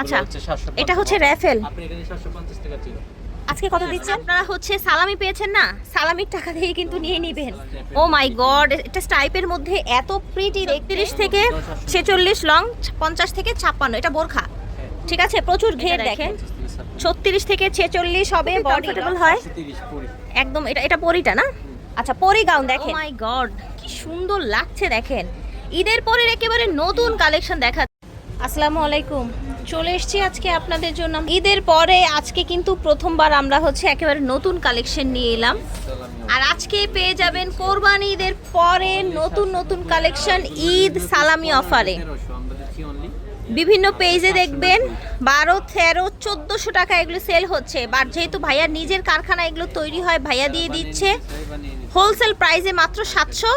আচ্ছা, এটা হচ্ছে র্যাফেল। আপনি এখানে 750 টাকা ছিল। আজকে কত দিচ্ছেন? আপনারা হচ্ছে সালামি পেয়েছেন না? সালামির টাকা দিয়ে কিন্তু নিয়ে নিবেন। ও মাই গড এটা স্টাইপের মধ্যে এত প্রিটি একত্রিশ থেকে ছেচল্লিশ লং পঞ্চাশ থেকে ছাপ্পান্ন এটা বোরখা। ঠিক আছে প্রচুর ঘের দেখেন। 50 থেকে 750 ছত্রিশ থেকে ছেচল্লিশ হবে কমফোর্টেবল হয়। একদম এটা এটা পরিটা না? আচ্ছা পরি গাউন দেখেন। মাই গড কি সুন্দর লাগছে দেখেন। ঈদের পরের একেবারে নতুন কালেকশন দেখা আসসালামু আলাইকুম। চলে এসেছি আজকে আপনাদের জন্য। ঈদের পরে আজকে কিন্তু প্রথমবার আমরা হচ্ছে একেবারে নতুন কালেকশন নিয়ে এলাম। আর আজকে পেয়ে যাবেন কোরবানি ঈদের পরে নতুন নতুন কালেকশন ঈদ সালামি অফারে। 1300 আমরা দিচ্ছি অনলি বিভিন্ন পেজে দেখবেন, বারো, তেরো, চোদ্দোশো টাকা এগুলো সেল হচ্ছে। বাট যেহেতু ভাইয়া নিজের কারখানা এগুলো তৈরি হয়, ভাইয়া দিয়ে দিচ্ছে। হোলসেল প্রাইসে মাত্র সাতশো।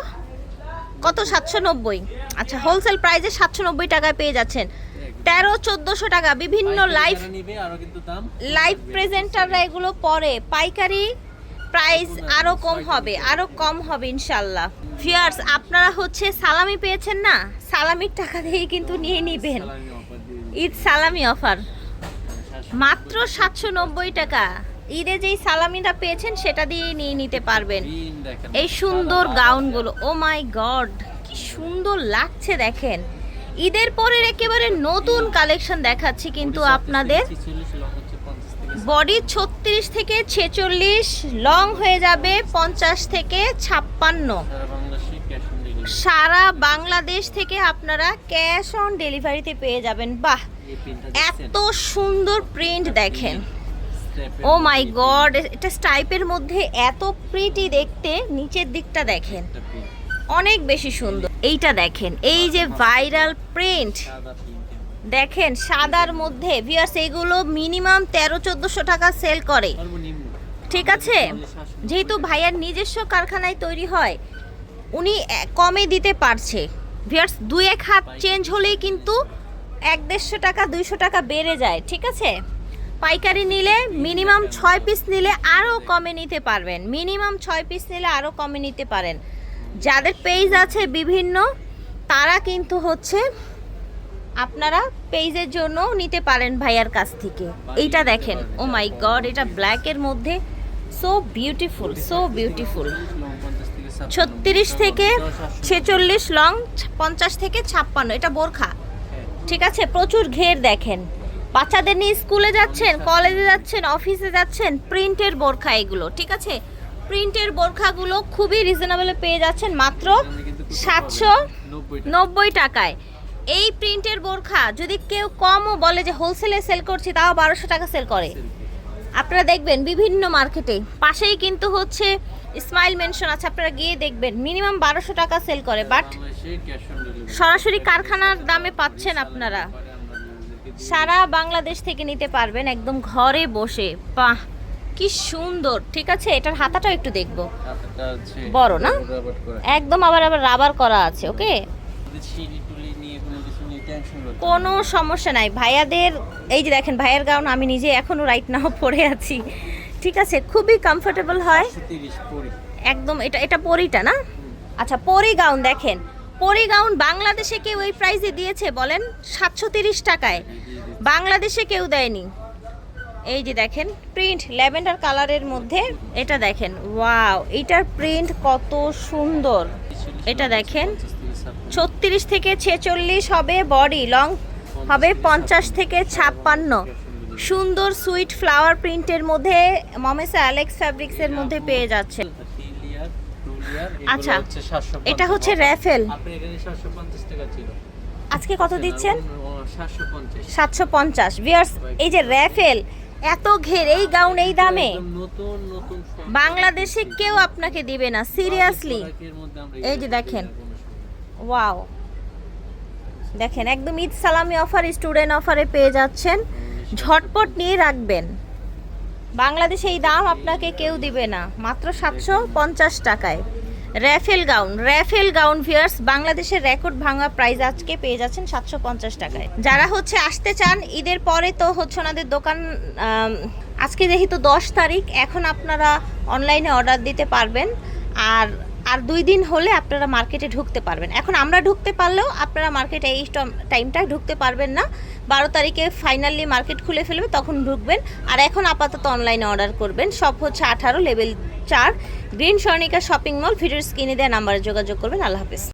কত? সাতশো নব্বই। আচ্ছা হোলসেল প্রাইসে সাতশো নব্বই টাকায় পেয়ে যাচ্ছেন। তেরো চোদ্দোশো টাকা বিভিন্ন দাম লাইভ প্রেজেন্টাররা এগুলো পরে। পাইকারি প্রাইস আরও কম হবে আরও কম হবে ইনশাল্লাহ। ফিয়ার্স আপনারা হচ্ছে সালামি পেয়েছেন না? সালামির টাকা দিয়ে কিন্তু নিয়ে নিবেন। ঈদ সালামি অফার মাত্র সাতশো নব্বই টাকা। ঈদে যেই সালামিটা পেয়েছেন সেটা দিয়ে নিয়ে নিতে পারবেন। এই সুন্দর গাউনগুলো ও মাই গড কি সুন্দর লাগছে দেখেন। ঈদের পরের একেবারে নতুন কালেকশন দেখাচ্ছি কিন্তু আপনাদের। 46 লং হচ্ছে 50 থেকে বডি ছত্রিশ থেকে ছেচল্লিশ লং হয়ে যাবে পঞ্চাশ থেকে ছাপ্পান্ন। সারা বাংলাদেশে থেকে আপনারা ক্যাশ অন ডেলিভারিতে পেয়ে যাবেন। বাহ এত সুন্দর প্রিন্ট দেখেন। ও মাই গড এটা স্টাইপের মধ্যে এত প্রিটি দেখতে নিচের দিকটা দেখেন। অনেক বেশি সুন্দর। এইটা দেখেন এই যে ভাইরাল প্রিন্ট দেখেন সাদার মধ্যে ভিউয়ার্স এগুলো মিনিমাম তেরো চোদ্দোশো টাকা সেল করে। ঠিক আছে? যেহেতু ভাইয়ার নিজস্ব কারখানায় তৈরি হয় উনি কমে দিতে পারছে। ভিউয়ার্স দুই এক হাত চেঞ্জ হলেই কিন্তু এক দেড়শো টাকা দুইশো টাকা বেড়ে যায়। ঠিক আছে? পাইকারি নিলে মিনিমাম ছয় পিস নিলে আরও কমে নিতে পারবেন। মিনিমাম ছয় পিস নিলে আরও কমে নিতে পারেন। যাদের পেজ আছে বিভিন্ন, তারা কিন্তু হচ্ছে আপনারা পেজের জন্য নিতে পারেন ভাইয়ার কাছ থেকে। এইটা দেখেন ও মাই গড এটা ব্ল্যাকের মধ্যে। সো বিউটিফুল সো বিউটিফুল ছত্রিশ থেকে ছেচল্লিশ লং পঞ্চাশ থেকে ছাপ্পান্ন, এটা বোরখা। ঠিক আছে? প্রচুর ঘের দেখেন। বাচ্চাদের নিয়ে স্কুলে যাচ্ছেন, কলেজে যাচ্ছেন, অফিসে যাচ্ছেন, প্রিন্টের বোরখা এগুলো, ঠিক আছে? প্রিন্টের বোরখাগুলো খুবই রিজনেবলে পেয়ে যাচ্ছেন মাত্র সাতশো নব্বই টাকায়। এই প্রিন্টের বোরখা যদি কেউ কমও বলে যে হোলসেলে সেল করছি, তাও বারোশো টাকা সেল করে। আপনারা দেখবেন বিভিন্ন মার্কেটে পাশেই কিন্তু হচ্ছে স্মাইল মেনশন আছে, আপনারা গিয়ে দেখবেন মিনিমাম বারোশো টাকা সেল করে বাট সরাসরি কারখানার দামে পাচ্ছেন আপনারা। সারা বাংলাদেশ থেকে নিতে পারবেন একদম ঘরে বসে। বাহ কি সুন্দর। ঠিক আছে এটার হাতাটাও একটু দেখব। বড় না? একদম আবার আবার রাবার করা আছে ওকে? কোনো সমস্যা নাই। ভাইয়াদের এই যে দেখেন ভাইয়ের গাউন আমি নিজে এখনও রাইট নাও পরে আছি। ঠিক আছে খুবই কমফোর্টেবল হয়। একদম এটা এটা পরিটা না? আচ্ছা পরি গাউন দেখেন। পরি গাউন বাংলাদেশে কেউ এই প্রাইসে দিয়েছে বলেন সাতশো তিরিশ টাকায়। বাংলাদেশে কেউ দেয়নি। এই যে দেখেন প্রিন্ট ল্যাভেন্ডার কালারের মধ্যে এটা দেখেন। ওয়াও, এটার প্রিন্ট কত সুন্দর। এটা দেখেন, ছত্রিশ থেকে ছেচল্লিশ হবে বডি লং হবে পঞ্চাশ থেকে ছাপ্পান্ন। সুন্দর সুইট ফ্লাওয়ার প্রিন্টের মধ্যে মমেসা অ্যালেক্স ফ্যাব্রিক্সের মধ্যে পেয়ে যাচ্ছে আচ্ছা, এটা হচ্ছে র্যাফেল। আপনি এখানে 750 টাকা ছিল। আজকে কত দিচ্ছেন? সাতশো পঞ্চাশ। বিয়ার্স এই যে র্যাফেল এত ঘের এই গাউন এই দামে। বাংলাদেশে কেউ আপনাকে দিবে না সিরিয়াসলি এই যে দেখেন। ওয়াও দেখেন একদম ঈদ সালামি অফার স্টুডেন্ট অফারে পেয়ে যাচ্ছেন। ঝটপট নিয়ে রাখবেন। বাংলাদেশে এই দাম আপনাকে কেউ দিবে না মাত্র সাতশো পঞ্চাশ টাকায়। Ruffle gown. Raffle gown viewers বাংলাদেশের রেকর্ড ভাঙা প্রাইস আজকে পেয়ে যাচ্ছেন সাতশো পঞ্চাশ টাকায়। যারা হচ্ছে আসতে চান, ঈদের পরে তো হচ্ছে ওনাদের দোকান আজকে যেহেতু দশ তারিখ, এখন আপনারা অনলাইনে অর্ডার দিতে পারবেন। আর আর দুই দিন হলে আপনারা মার্কেটে ঢুকতে পারবেন। এখন আমরা ঢুকতে পারলেও আপনারা মার্কেটে এই টাইমটা ঢুকতে পারবেন না। বারো তারিখে ফাইনালি মার্কেট খুলে ফেলবে, তখন ঢুকবেন। আর এখন আপাতত অনলাইনে অর্ডার করবেন। সব হচ্ছে আঠারো লেভেল চার। Green Swarnika shopping mall video স্ক্রিনে দেওয়া নাম্বারে যোগাযোগ করবেন। আল্লাহ হাফেজ।